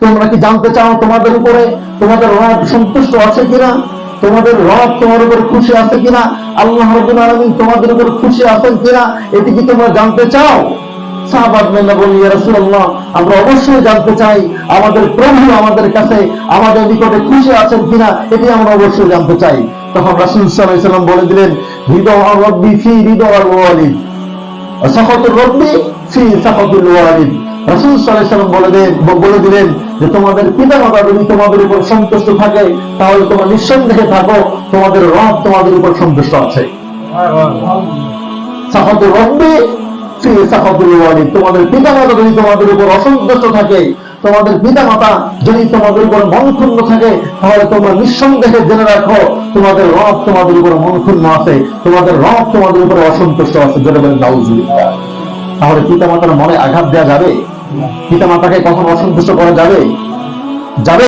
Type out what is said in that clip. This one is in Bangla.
তোমরা কি জানতে চাও তোমাদের উপরে? তোমাদের রব সন্তুষ্ট আছে কিনা? তোমাদের রব তোমার উপর খুশি আছে কিনা? আল্লাহ রব্বুল আলামিন তোমাদের উপর খুশি আছেন কিনা? এটি কি তোমরা জানতে চাও? আমরা অবশ্যই জানতে চাই আমাদের প্রভু আমাদের কাছে আমাদের নিকটে খুশি আছেন কিনা? এটি আমরা অবশ্যই জানতে চাই। তখন রাসূল সাল্লাম বলে দিলেন হৃদয় রব্বি ফি হৃদয় সাফাতুর রব্বি ফি সাফাতুল ওয়ালিদ। রাসূল সাল্লাম বলে বলে দিলেন যে তোমাদের পিতামাতা যদি তোমাদের উপর সন্তুষ্ট থাকে, তাহলে তোমরা নিঃসন্দেহে থাকো, তোমাদের রব তোমাদের উপর সন্তুষ্ট আছে। ফি সাফাতুল ওয়ালিদ যদি তোমাদের উপর অসন্তুষ্ট থাকে, তোমাদের পিতামাতা যদি তোমাদের উপর থাকে, তাহলে তোমরা নিঃসন্দেহে জেনে রাখো, তোমাদের রব তোমাদের উপর আছে, তোমাদের রব তোমাদের উপর অসন্তুষ্ট আছে। জেনে বলেন তাহলে পিতামাতার মনে আঘাত দেওয়া যাবে? পিতামাতাকে কখন অসন্তুষ্ট করা যাবে? যাবে